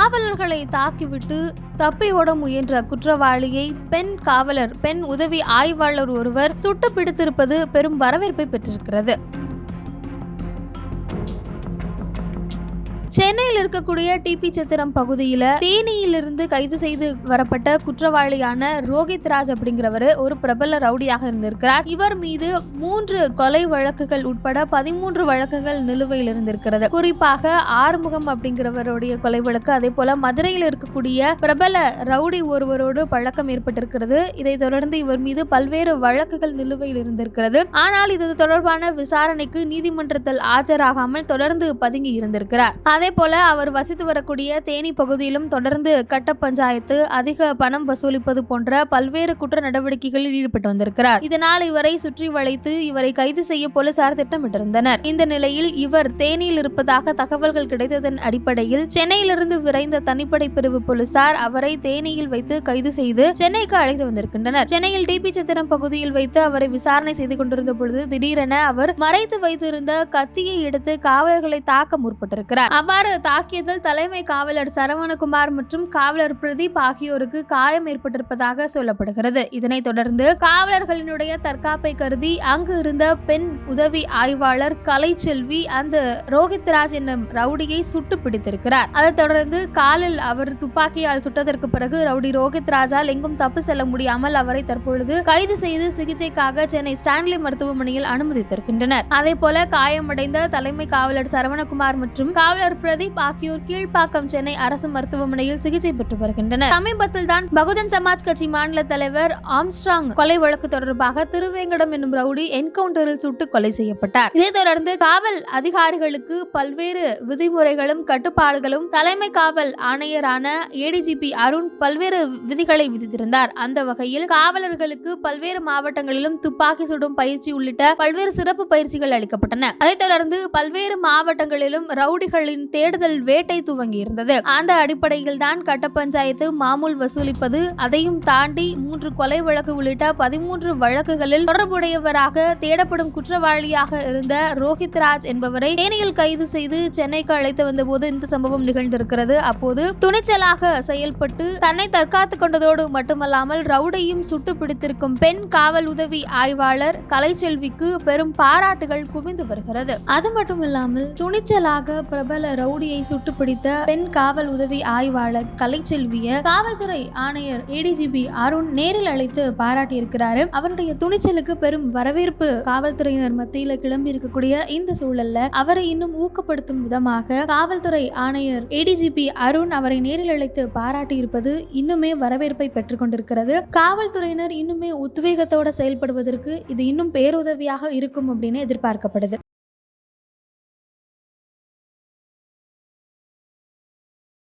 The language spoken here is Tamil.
காவலர்களை தாக்கிவிட்டு தப்பி ஓட முயன்ற குற்றவாளியை பெண் காவலர் பெண் உதவி ஆய்வாளர் ஒருவர் சுட்டு பிடித்திருப்பது பெரும் வரவேற்பை பெற்றிருக்கிறது. சென்னையில் இருக்கக்கூடிய டிபி சத்திரம் பகுதியில தேனியிலிருந்து கைது செய்து வரப்பட்ட குற்றவாளியான ரோஹித் ராஜ் அப்படிங்கிறவர் ஒரு பிரபல ரவுடியாக இருந்திருக்கிறார். இவர் மீது மூன்று கொலை வழக்குகள் உட்பட பதிமூன்று வழக்குகள் நிலுவையில் இருந்திருக்கிறது. குறிப்பாக ஆறுமுகம் அப்படிங்கிறவருடைய கொலை வழக்கு அதே போல மதுரையில் இருக்கக்கூடிய பிரபல ரவுடி ஒருவரோடு பழக்கம் ஏற்பட்டிருக்கிறது. இதைத் தொடர்ந்து இவர் மீது பல்வேறு வழக்குகள் நிலுவையில் இருந்திருக்கிறது. ஆனால் இது தொடர்பான விசாரணைக்கு நீதிமன்றத்தில் ஆஜராகாமல் தொடர்ந்து பதுங்கி இருந்திருக்கிறார். அதே போல அவர் வசித்து வரக்கூடிய தேனி பகுதியிலும் தொடர்ந்து கட்ட பஞ்சாயத்து அதிக பணம் வசூலிப்பது போன்ற பல்வேறு குற்ற நடவடிக்கைகளில் ஈடுபட்டு வந்திருக்கிறார். இதனால் இவரை சுற்றி வளைத்து இவரை கைது செய்ய போலீசார் திட்டமிட்டிருந்தனர். இந்த நிலையில் இவர் தேனியில் இருப்பதாக தகவல்கள் கிடைத்ததன் அடிப்படையில் சென்னையிலிருந்து விரைந்த தனிப்படை பிரிவு போலீசார் அவரை தேனியில் வைத்து கைது செய்து சென்னைக்கு அழைத்து வந்திருக்கின்றனர். சென்னையில் டிபி சத்திரம் பகுதியில் வைத்து அவரை விசாரணை செய்து கொண்டிருந்த பொழுது திடீரென அவர் மறைத்து வைத்திருந்த கத்தியை எடுத்து காவலர்களை தாக்க முற்பட்டிருக்கிறார். அவ்வாறு தாக்கியதில் தலைமை காவலர் சரவணகுமார் மற்றும் காவலர் பிரதீப் ஆகியோருக்கு காயம் ஏற்பட்டிருப்பதாக சொல்லப்படுகிறது. இதனைத் தொடர்ந்து காவலர்களினுடைய தற்காப்பை கருதி அங்கு இருந்த பெண் உதவி ஆய்வாளர் கலைச்செல்வி அந்த ரோஹித்ராஜ் என்னும் ரவுடியை சுட்டு பிடித்திருக்கிறார். அதைத் தொடர்ந்து காலில் அவர் துப்பாக்கியால் சுட்டதற்கு பிறகு ரவுடி ரோஹித் ராஜால் எங்கும் தப்பு செல்ல முடியாமல் அவரை தற்பொழுது கைது செய்து சிகிச்சைக்காக சென்னை ஸ்டான்லி மருத்துவமனையில் அனுமதித்திருக்கின்றனர். அதே போல காயமடைந்த தலைமை காவலர் சரவணகுமார் மற்றும் காவலர் பிரதீப் ஆகியோர் கீழ்ப்பாக்கம் சென்னை அரசு மருத்துவமனையில் சிகிச்சை பெற்று வருகின்றனர். சமீபத்தில் தான் பகுஜன் சமாஜ் கட்சி மாநில தலைவர் ஆம்ஸ்ட்ராங் கொலை வழக்கு தொடர்பாக திருவேங்கடம் என்னும் ரவுடி என்கவுண்டரில் சுட்டு கொலை செய்யப்பட்டார். இதைத் தொடர்ந்து காவல் அதிகாரிகளுக்கு பல்வேறு விதிமுறைகளும் கட்டுப்பாடுகளும் தலைமை காவல் ஆணையரான ஏடிஜிபி அருண் பல்வேறு விதிகளை விதித்திருந்தார். அந்த வகையில் காவலர்களுக்கு பல்வேறு மாவட்டங்களிலும் துப்பாக்கி சுடும் பயிற்சி உள்ளிட்ட பல்வேறு சிறப்பு பயிற்சிகள் அளிக்கப்பட்டன. அதைத் தொடர்ந்து பல்வேறு மாவட்டங்களிலும் ரவுடிகளின் தேடுதல் வேட்டை துவங்கி இருந்தது அந்த அடிப்படையில் தான் கட்ட பஞ்சாயத்து மாமூல் வசூலிப்பது அதையும் தாண்டி மூன்று கொலை வழக்கு உள்ளிட்ட பதிமூன்று வழக்குகளில் தொடர்புடையவராக தேடப்படும் குற்றவாளியாக இருந்த ரோஹித் ராஜ் என்பவரை தேனியில் கைது செய்து சென்னைக்கு அழைத்து வந்தபோது இந்த சம்பவம் நிகழ்ந்திருக்கிறது. அப்போது துணிச்சலாக செயல்பட்டு தன்னை தற்காத்துக் கொண்டதோடு மட்டுமல்லாமல் ரவுடையும் சுட்டு பிடித்திருக்கும் பெண் காவல் உதவி ஆய்வாளர் கலைச்செல்விக்கு பெரும் பாராட்டுகள் குவிந்து வருகிறது. அது மட்டும் இல்லாமல் துணிச்சலாக பிரபல ரவுடியை சுட்டு பிடித்த பெண் காவல் உதவி ஆய்வாளர் கலைச்செல்விய காவல்துறை ஆணையர் ஏடிஜிபி அருண் நேரில் அழைத்து பாராட்டியிருக்கிறாரு. அவருடைய துணிச்சலுக்கு பெரும் வரவேற்பு காவல்துறையினர் மத்தியில கிளம்பி இருக்கக்கூடிய இந்த சூழல்ல அவரை இன்னும் ஊக்கப்படுத்தும் விதமாக காவல்துறை ஆணையர் ஏடிஜிபி அருண் அவரை நேரில் அழைத்து பாராட்டி இருப்பது இன்னுமே வரவேற்பை பெற்றுக்கொண்டிருக்கிறது. காவல்துறையினர் இன்னுமே உத்வேகத்தோட செயல்படுவதற்கு இது இன்னும் பேருதவியாக இருக்கும் அப்படின்னு எதிர்பார்க்கப்படுது.